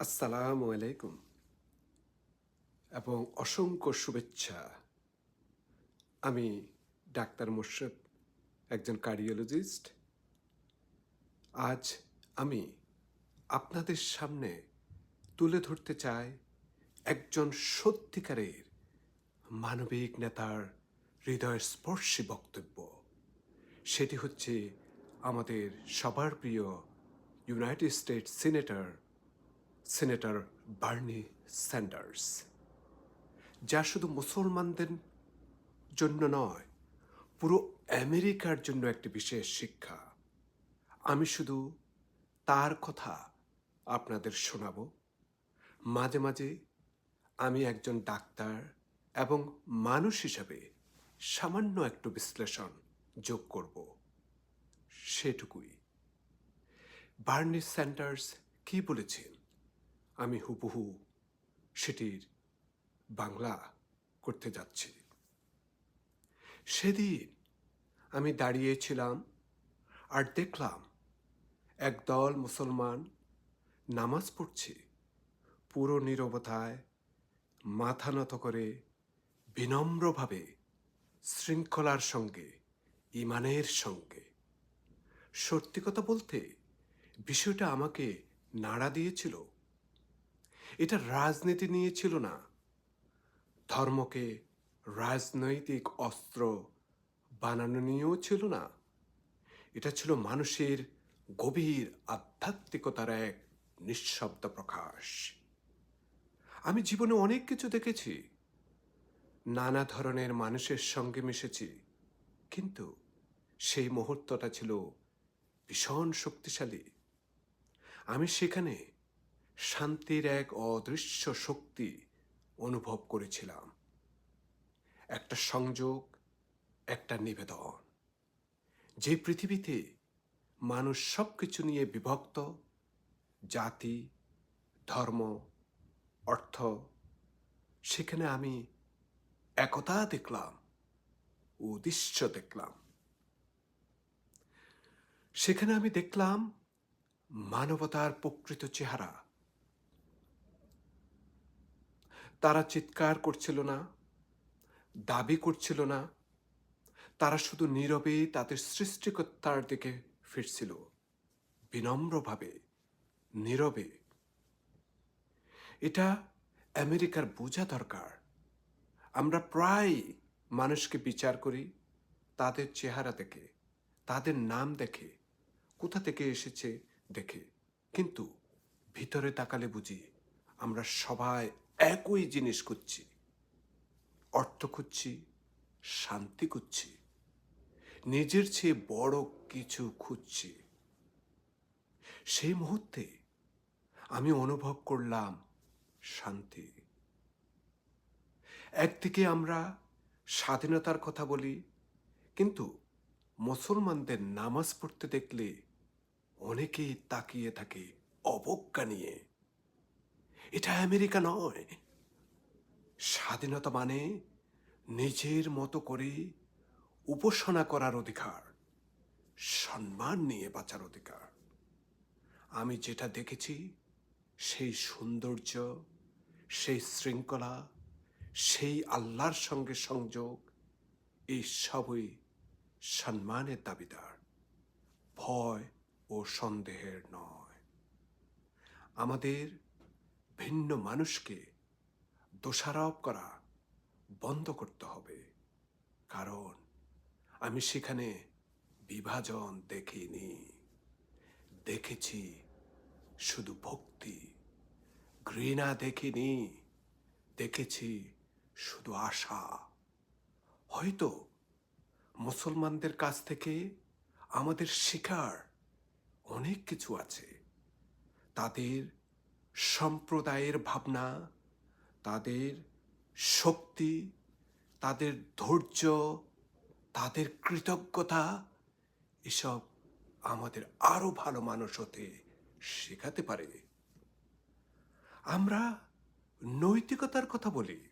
আসসালামু আলাইকুম। এবং অসংখ্য শুভেচ্ছা। আমি ডাক্তার মোর্শেদ একজন কার্ডিওলজিস্ট। আজ আমি আপনাদের সামনে তুলে ধরতে চাই একজন সত্যিকারের মানবিক নেতার হৃদয় স্পর্শী বক্তব্য। সেটি হচ্ছে আমাদের সবার প্রিয় United States senator senator Bernie Sanders যা শুধু মুসলমানদের জন্য নয়, পুরো আমেরিকার জন্য একটি বিশেষ শিক্ষা। আমি শুধু তার কথা আপনাদের শোনাব। মাঝে মাঝে আমি একজন ডাক্তার এবং মানুষ হিসাবে সামান্য একটু বিশ্লেষণ যোগ করব। সেটুকুই। বার্নি স্যান্ডার্স কি বলেছেন? আমি হুবহু সেটির বাংলা করতে যাচ্ছি। সেদিন আমি দাঁড়িয়েছিলাম আর দেখলাম একদল মুসলমান নামাজ পড়ছে, পুরো নীরবতায় মাথা নত করে বিনম্রভাবে শৃঙ্খলার সঙ্গে, ইমানের সঙ্গে। সত্যি কথা বলতে বিষয়টা আমাকে নাড়া দিয়েছিল। এটা রাজনীতি নিয়ে ছিল না। ধর্মকে রাজনৈতিক অস্ত্র বানানো নিয়েও ছিল না। এটা ছিল মানুষের গভীর আধ্যাত্মিকতার এক নিঃশব্দ প্রকাশ। আমি জীবনে অনেক কিছু দেখেছি। নানা ধরনের মানুষের সঙ্গে মিশেছি। কিন্তু সেই মুহূর্তটা ছিল ভীষণ শক্তিশালী। আমি সেখানে শান্তির এক অদৃশ্য শক্তি অনুভব করেছিলাম। একটা সংযোগ, একটা নিবেদন। যে পৃথিবীতে মানুষ সব কিছু নিয়ে বিভক্ত, জাতি, ধর্ম, অর্থ, সেখানে আমি একতা দেখলাম, উদ্দেশ্য দেখলাম। সেখানে আমি দেখলাম মানবতার প্রকৃত চেহারা। তারা চিৎকার করছিল না, দাবি করছিল না, তারা শুধু নীরবে তাদের সৃষ্টিকর্তার দিকে ফিরছিল, বিনম্রভাবে, নীরবে। এটা আমেরিকার বোঝা দরকার। আমরা প্রায় মানুষকে বিচার করি, তাদের চেহারা দেখে, তাদের নাম দেখে, কোথা থেকে এসেছে দেখে। কিন্তু ভিতরে তাকালে বুঝি আমরা সবাই একই জিনিস খুঁজছি। অর্থ খুঁজছি, শান্তি খুঁজছি। নিজের চেয়ে বড় কিছু খুঁজছি। সেই মুহূর্তে আমি অনুভব করলাম শান্তি। একদিকে আমরা স্বাধীনতার কথা বলি, কিন্তু মুসলমানদের নামাজ পড়তে দেখলে অনেকেই তাকিয়ে থাকে অবজ্ঞা নিয়ে। এটা আমেরিকা নয়। স্বাধীনতা মানে নিজের মতো করে উপাসনা করার অধিকার, সম্মান নিয়ে বাঁচার অধিকার। আমি যেটা দেখেছি, সেই সৌন্দর্য, সেই শৃঙ্খলা, সেই আল্লাহর সঙ্গে সংযোগ, এই সবই সম্মানের দাবিদার, ভয় ও সন্দেহের নয়। আমাদের ভিন্ন মানুষকে দোষারোপ করা বন্ধ করতে হবে। কারণ আমি সেখানে বিভাজন দেখিনি। দেখেছি শুধু ভক্তি, ঘৃণা দেখিনি। দেখেছি শুধু আশা। হয়তো মুসলমানদের কাছ থেকে আমাদের শিকার অনেক কিছু আছে। তাদের সম্প্রদায়ের ভাবনা, তাদের শক্তি, তাদের ধৈর্য, তাদের কৃতজ্ঞতা, এসব আমাদের আরও ভালো মানুষ হতে শেখাতে পারে। আমরা নৈতিকতার কথা বলি।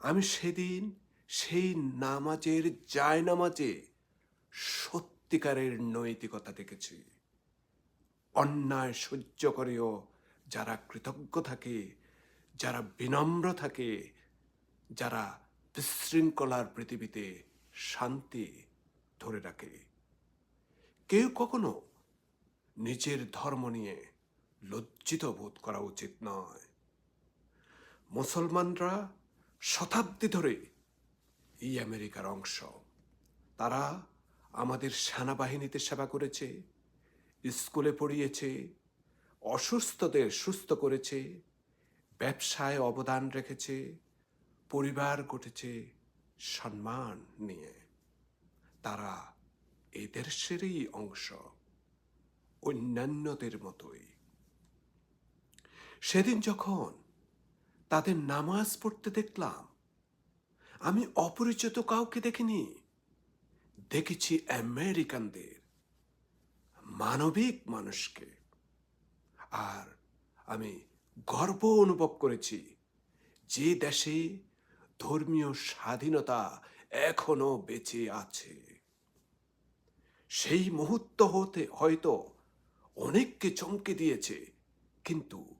আমি সেদিন সেই নামাজের যায় নামাজে সত্যিকারের নৈতিকতা দেখেছি। অন্যায় সহ্য করেও যারা কৃতজ্ঞ থাকে, যারা বিনম্র থাকে, যারা বিশৃঙ্খলার পৃথিবীতে শান্তি ধরে রাখে। কেউ কখনো নিজের ধর্ম নিয়ে লজ্জিত বোধ করা উচিত নয়। মুসলমানরা শতাব্দী ধরে এই আমেরিকার অংশ। তারা আমাদের সেনাবাহিনীতে সেবা করেছে, স্কুলে পড়িয়েছে অসুস্থদের সুস্থ করেছে, ব্যবসায় অবদান রেখেছে, পরিবার গঠেছে, সম্মান নিয়ে। তারা এই দেশেরই অংশ, অন্যান্যদের মতোই। সেদিন যখন তাদের নামাজ পড়তে দেখলাম, আমি অপরিচিত কাউকে দেখিনি। দেখেছি আমেরিকানদের, মানবিক মানুষকে। আর আমি গর্ব অনুভব করেছি যে দেশে ধর্মীয় স্বাধীনতা এখনও বেঁচে আছে। সেই মুহূর্ত হতে হয়তো অনেককে চমকে দিয়েছে, কিন্তু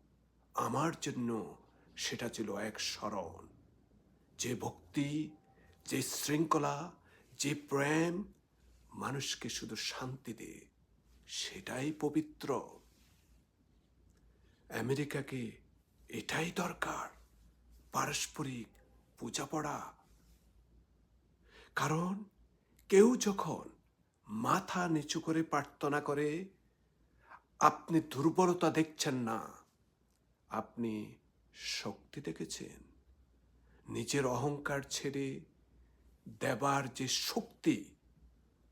আমার জন্য সেটা ছিল এক স্মরণ। যে ভক্তি, যে শৃঙ্খলা, যে প্রেম মানুষকে শুধু শান্তি দেয়, সেটাই পবিত্র। আমেরিকাকে এটাই দরকার, পারস্পরিক বোঝাপড়া কারণ কেউ যখন মাথা নিচু করে প্রার্থনা করে, আপনি দুর্বলতা দেখছেন না, আপনি শক্তি দেখেছেন। নিজের অহংকার ছেড়ে দেবার যে শক্তি,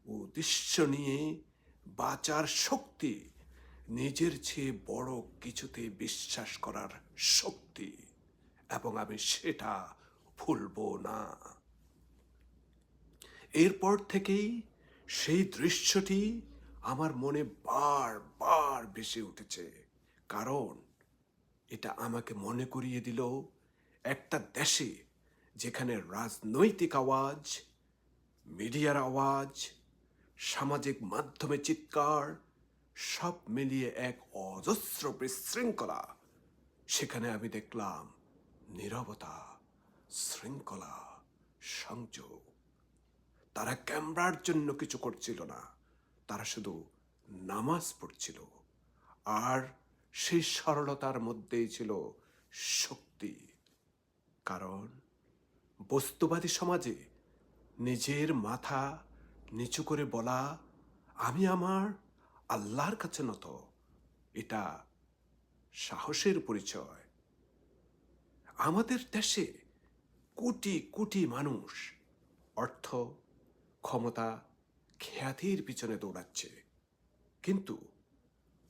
উদ্দেশ্য নিয়ে বাঁচার শক্তি নিজের চেয়ে বড় কিছুতে বিশ্বাস করার শক্তি, এবং আমি সেটা ভুলব না। এরপর থেকেই সেই দৃশ্যটি আমার মনে বার বার ভেসে উঠেছে। কারণ এটা আমাকে মনে করিয়ে দিল একটা দেশে যেখানে রাজনৈতিক আওয়াজ, মিডিয়ার আওয়াজ, সামাজিক মাধ্যমে চিৎকার সব মিলিয়ে এক অজস্র বিশৃঙ্খলা। সেখানে আমি দেখলাম নীরবতা, শৃঙ্খলা, সংযোগ। তারা ক্যামেরার জন্য কিছু করছিল না, তারা শুধু নামাজ পড়ছিল। আর সেই সরলতার মধ্যেই ছিল শক্তি। কারণ বস্তুবাদী সমাজে নিজের মাথা নিচু করে বলা, আমি আমার আল্লাহর কাছে নত, এটা সাহসের পরিচয়। আমাদের দেশে কোটি কোটি মানুষ অর্থ, ক্ষমতা, খ্যাতির পিছনে দৌড়াচ্ছে। কিন্তু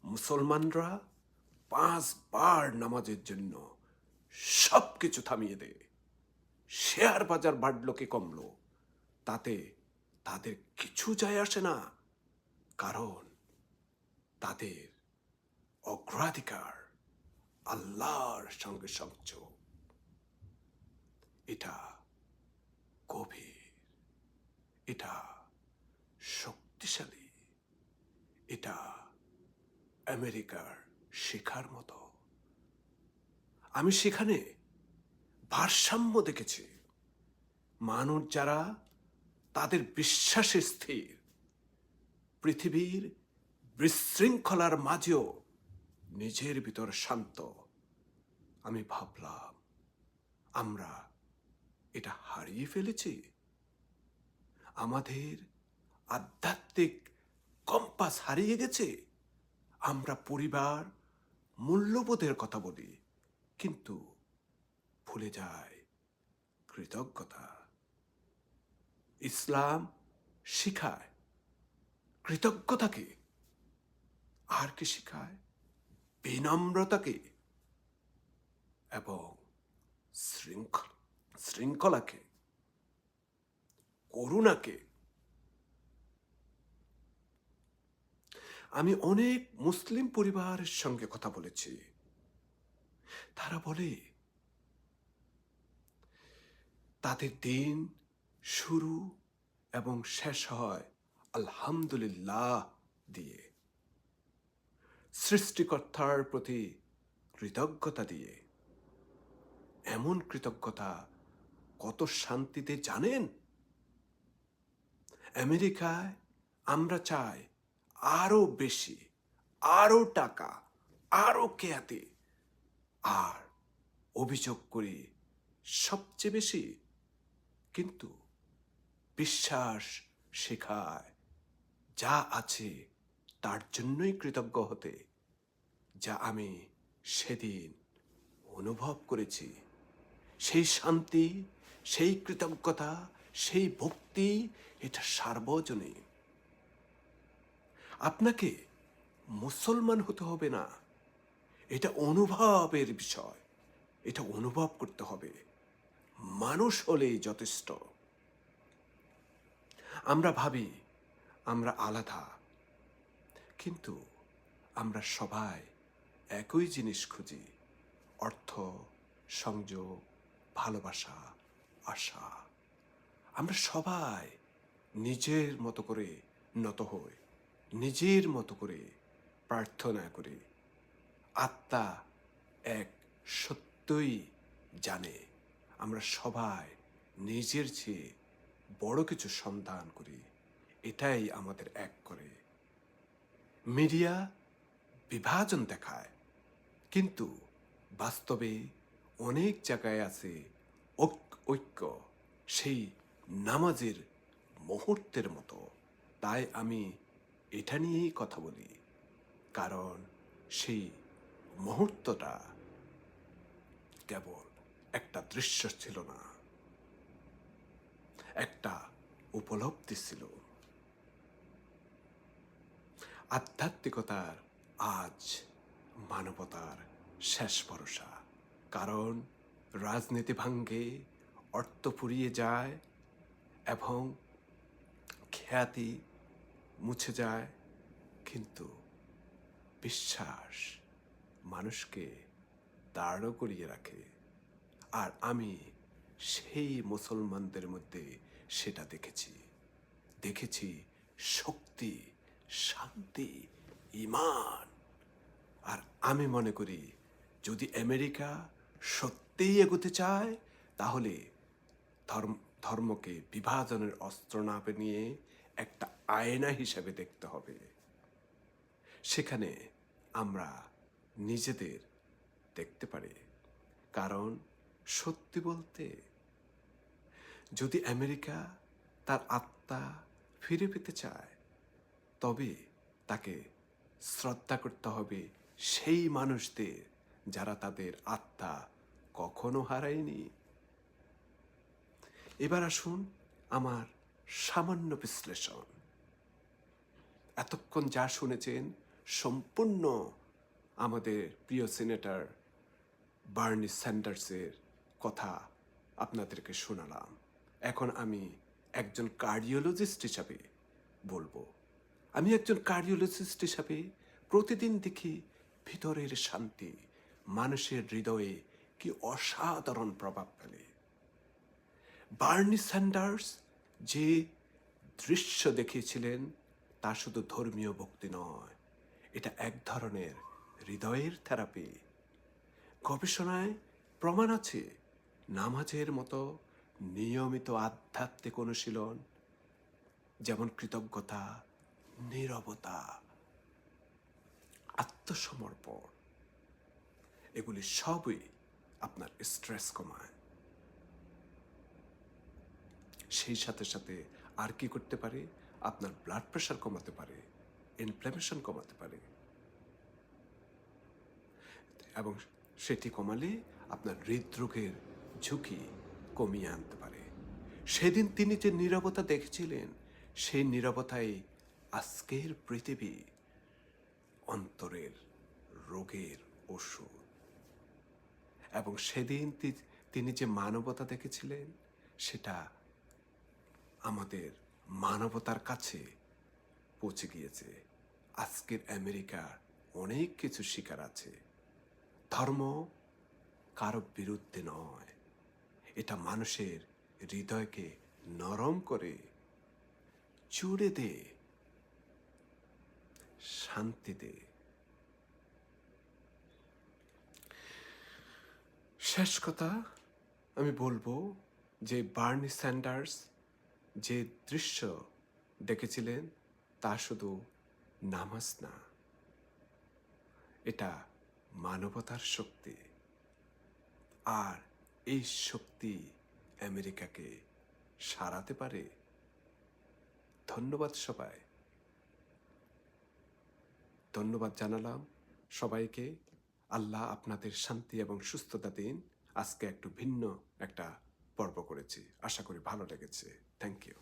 মুসলমানরা পাঁচবার নামাজের জন্য সব কিছু থামিয়ে দেয়। শেয়ার বাজার বাড়লো কি কমলো, তাতে তাদের কিছু যায় আসে না। কারণ তাদের অগ্রাধিকার আল্লাহর সঙ্গে সংযোগ। এটা গভীর, এটা শক্তিশালী, এটা আমেরিকার শেখার মতো। আমি সেখানে ভারসাম্য দেখেছি। মানুষ যারা তাদের বিশ্বাসে স্থির, পৃথিবীর বিশৃঙ্খলার মাঝেও নিজের ভিতর শান্ত। আমি ভাবলাম, আমরা এটা হারিয়ে ফেলেছি। আমাদের আধ্যাত্মিক কম্পাস হারিয়ে গেছে। আমরা পরিবার, মূল্যবোধের কথা বলি, কিন্তু ভুলে যায় কৃতজ্ঞতা। ইসলাম শিখায় কৃতজ্ঞতাকে। আর কি শিখায়? বিনম্রতাকে এবং শৃঙ্খল শৃঙ্খলাকে, করুণাকে। আমি অনেক মুসলিম পরিবারের সঙ্গে কথা বলেছি। তারা বলে, তাদের দিন শুরু এবং শেষ হয় আলহামদুলিল্লাহ দিয়ে। সৃষ্টিকর্তার প্রতি কৃতজ্ঞতা দিয়ে। এমন কৃতজ্ঞতা কত শান্তিতে জানেন? আমেরিকায় আমরা চাই আরও বেশি, আরও টাকা, আরও খ্যাতি। আর অভিযোগ করি সবচেয়ে বেশি কিন্তু বিশ্বাস শেখায় যা আছে তার জন্যই কৃতজ্ঞ হতে, যা আমি সেদিন অনুভব করেছি। সেই শান্তি, সেই কৃতজ্ঞতা, সেই ভক্তি, এটা সার্বজনীন। আপনাকে মুসলমান হতে হবে না। এটা অনুভবের বিষয়। এটা অনুভব করতে হবে। মানুষ হলেই যথেষ্ট। আমরা ভাবি, আমরা আলাদা। কিন্তু আমরা সবাই একই জিনিস খুঁজি, অর্থ, সংযোগ, ভালোবাসা, আশা। আমরা সবাই নিজের মতো করে নত হই, নিজের মতো করে প্রার্থনা করি। আত্মা এক সত্যই জানে। আমরা সবাই নিজের চেয়ে বড় কিছু সন্ধান করি। এটাই আমাদের এক করে। মিডিয়া বিভাজন দেখায়। কিন্তু বাস্তবে অনেক জায়গায় আছে ঐক- ঐক্য, সেই নামাজের মুহূর্তের মতো। তাই আমি এটা নিয়েই কথা বলি। কারণ সেই মুহূর্তটা কেবল একটা দৃশ্য ছিল না, একটা উপলব্ধি ছিল। আধ্যাত্মিকতার আজ মানবতার শেষ ভরসা। কারণ রাজনীতি ভাঙ্গে অর্থ ফুরিয়ে যায় এবং খ্যাতি মুছে যায়, কিন্তু বিশ্বাস মানুষকে দাঁড় করিয়ে রাখে। আর আমি সেই মুসলমানদের মধ্যে সেটা দেখেছি। দেখেছি শক্তি শান্তি, ইমান। আর আমি মনে করি, যদি আমেরিকা সত্যিই এগোতে চায়, তাহলে ধর্ম, ধর্মকে বিভাজনের অস্ত্র না নিয়ে একটা আয়না হিসাবে দেখতে হবে। সেখানে আমরা নিজেদের দেখতে পারি। কারণ সত্যি বলতে, যদি আমেরিকা তার আত্মা ফিরে পেতে চায় তবে তাকে শ্রদ্ধা করতে হবে সেই মানুষদের যারা তাদের আত্মা কখনো হারায়নি। এবার আসুন আমার সামান্য বিশ্লেষণ। এতক্ষণ যা শুনেছেন সম্পূর্ণ আমাদের প্রিয় সিনেটর বার্নি স্যান্ডার্সের কথা আপনাদেরকে শোনালাম। এখন আমি একজন কার্ডিওলজিস্ট হিসাবে বলব। আমি একজন কার্ডিওলজিস্ট হিসাবে প্রতিদিন দেখি ভিতরের শান্তি, মানুষের হৃদয়ে কি অসাধারণ প্রভাব ফেলে। বার্নি স্যান্ডার্স যে দৃশ্য দেখিয়েছিলেন, তা শুধু ধর্মীয় ভক্তি নয়, এটা এক ধরনের হৃদয়ের থেরাপি। গবেষণায় প্রমাণ আছে, নামাজের মতো নিয়মিত আধ্যাত্মিক অনুশীলন, যেমন কৃতজ্ঞতা নীরবতা, আত্মসমর্পণ, এগুলি সবই আপনার স্ট্রেস কমায়। সেই সাথে সাথে আর কি করতে পারে? আপনার ব্লাড প্রেশার কমাতে পারে ইনফ্ল্যামেশন কমাতে পারে। এবং সেটি কমালে আপনার হৃদরোগের ঝুঁকি কমিয়ে আনতে পারে। সেদিন তিনি যে নীরবতা দেখেছিলেন, সেই নীরবতাই আজকের পৃথিবী অন্তরের রোগের ওষুধ। এবং সেদিন তিনি যে মানবতা দেখেছিলেন, সেটা আমাদের মানবতার কাছে পৌঁছে গিয়েছে। আজকের আমেরিকার অনেক কিছু শিকার আছে। ধর্ম কারও বিরুদ্ধে নয়। এটা মানুষের হৃদয়কে নরম করে চুড়ে দে শান্তি দে শেষ কথা আমি বলব যে বার্নি স্যান্ডার্স যে দৃশ্য দেখেছিলেন, তা শুধু নামাজ না, এটা মানবতার শক্তি। আর এই শক্তি আমেরিকাকে সারাতে পারে। ধন্যবাদ সবাই। ধন্যবাদ জানালাম। সবাইকে আল্লাহ আপনাদের শান্তি এবং সুস্থতা দিন। আজকে একটু ভিন্ন একটা পর্ব করেছি। আশা করি ভালো লেগেছে। Thank you